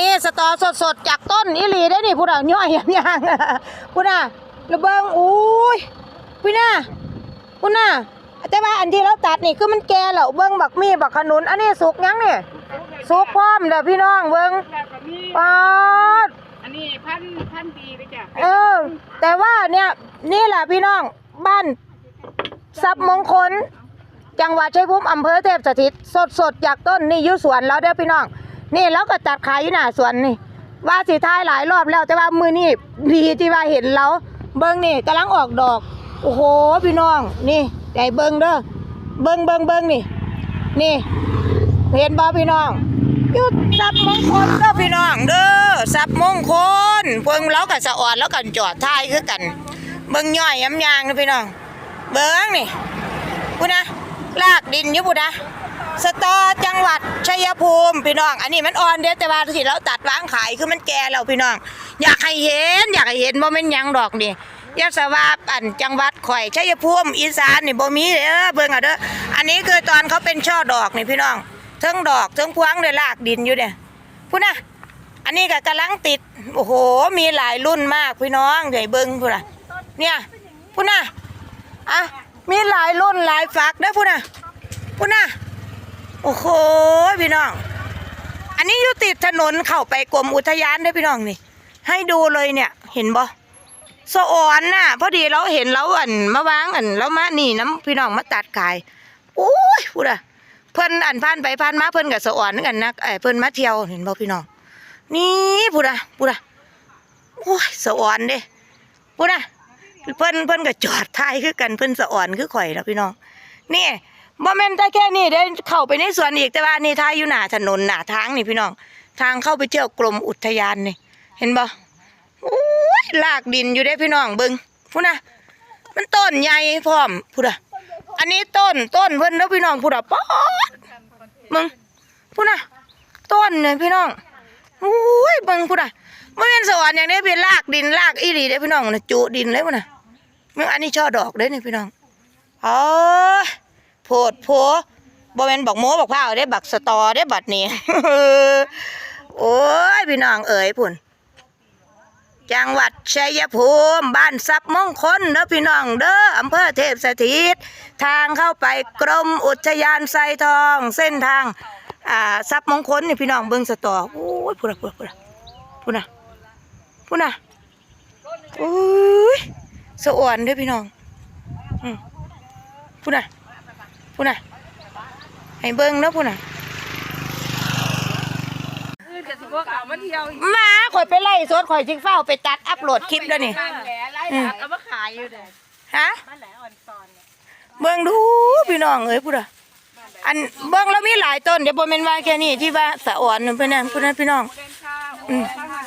นี้สตอสดๆจากต้นอีหลีได้นี่พูดอะย่อยยังยังพูดอะระเบิงอุ้ยพี่น่ะพูดน่ะแต่ว่าอันที่เราตัดนี่คือมันแก่แล้วเบิ้งบักมีบักขนุน อันนี้สุกยังนี่สุกพร้อมเด้อพี่น้องเบิ้งแล้วก็มีปาดอันนี้พันพันดีเลยจ้ะเออ แต่ว่าเนี่ยนี่แหละพี่น้องบ้านทรัพย์มงคล จังหวัดชัยภูมิอำเภอเทพสถิต สดสดๆจากต้นนี่อยุสวนแล้วเด้อพี่น้อง นี่แล้วก็ตัดขายอยู่หน้าสวนนี่ ว่าสิท้ายหลายรอบแล้วแต่ว่ามือนี่ดีที่ว่าเห็นแล้วเบิ้งนี่กำลังออกดอก โอ้โหพี่น้อง นี่ใหญ่เบิ้งเด้อเบิ้งเบิ้งเบิ้งนี่ นี่ เห็นบ่พี่น้องยุดสับมงคลเด้อพี่น้องเด้อสับมงคลเพิ่งแล้วก็สะอ่อนแล้วกันจอดท้ายคือกัน เบิ้งย่อยย้ำยางนะพี่น้อง เบิ้งนี่พูดนะลากดินอยู่พูดนะสตอจังหวัด ชัยภูมิพี่น้อง อันนี้มันอ่อนเด้อแต่ว่าที่เราตัดวางขายคือมันแก่แล้วพี่น้อง อยากให้เห็น อยากให้เห็นว่ามันหยังดอกนี่ยาสวาอันจังหวัดข่อยชัยภูมิอีสานนี่บ่มีเด้อเบิ่งเอาเด้ออันนี้คือตอนเขาเป็นช่อดอกนี่พี่น้องเทิงดอกเทิงพวงเลยลากดินอยู่เนี่ยพูดนะอันนี้ก็กำลังติดโอ้โหมีหลายรุ่นมากพี่น้องใหญ่เบิ้งพูดนะเนี่ยพูดนะอะมีหลายรุ่นหลายฝักเด้อพูดนะพูดนะโอ้โห พี่น้อง อันนี้อยู่ติดถนนเข้าไปกรมอุทยานเด้พี่น้องนี่ ให้ดูเลยเนี่ย เห็นบ่สะออนน่ะ พอดีเราเห็นเราอันมาวางอันเรามานี่น้ำพี่น้องมาตัดขายโอ้ยพูดอะเพิ่นอันผ่านไปผ่านมาเพิ่นกับสะออนกันนะไอ้เพิ่นมาเที่ยวเห็นบ่พี่น้อง นี่พูดอะพูดอะโอ้ยสะออนเด้พูดอะเพิ่นเพิ่นก็จอดท้ายคือกันเพิ่นสะออนคือข่อยแล้วพี่น้องนี่ บ่แม่นแต่แค่นี้เด้เข้าไปในสวนอีกแต่ว่านี่ท้ายอยู่หน้าถนนหน้าทางนี่พี่น้อง ทางเข้าไปเที่ยวกรมอุทยานนี่ เห็นบ่โอ้ยลากดินอยู่ได้พี่น้องเบิงพูดนะมันต้นใหญ่พร้อมพูดอะอันนี้ต้นต้นเพิ่นแล้วพี่น้องพูดอะป๊อดมึงพูดนะต้นเนี่ยพี่น้องโอ้ยเบิ่งพุ่นน่ะบ่แม่นสวรรค์อย่างนี้เป็นลากดินลากอีหลีเด้พี่น้องนะจุดินเลยพุ่นะมึงอันนี้ช่อดอกเด้อนี่พี่น้องอ๋อ โพดโพบ่แม่นบอกโม้บอกพร้าวเด้บักสตอเด้บัดนี้โอ้ยพี่น้องเอ๋ยพุ่นจังหวัดชัยภูมิบ้านทรัพย์มงคลเด้อพี่น้องเด้ออำเภอเทพสถิต ทางเข้าไปกรมอุทยานไซทอง เส้นทางอ่าทรัพย์มงคลนี่พี่น้องเบิ่งสตอโอ้ยพูดนะพูดนะพูดนะพูดนะพูดนะโอ้ยสะอ่อนเด้วยพี่น้องอืมพูดนะ พูดนะให้เบิ่งเนาะพูดนะคือจะสิพวกเอามาเที่ยวอีกมาข่อยไปไล่สดข่อยจิงเฝ้าไปตัดอัพโหลดคลิปแล้วนี่บ้านแหล่ไล่หลานเอามาขายอยู่เด้อฮะบ้านแหล่อ่อนตอนเนี่ยเบิ่งดูพี่น้องเอ้ยพูดนะอันเบิ่งแล้วมีหลายต้นเดี๋ยวบ่แม่นว่าแค่นี้ที่ว่าสะอ่อนนั่นเพิ่นนั่นพูดนะพี่น้องเล่นข้าวอืมข้าวหัน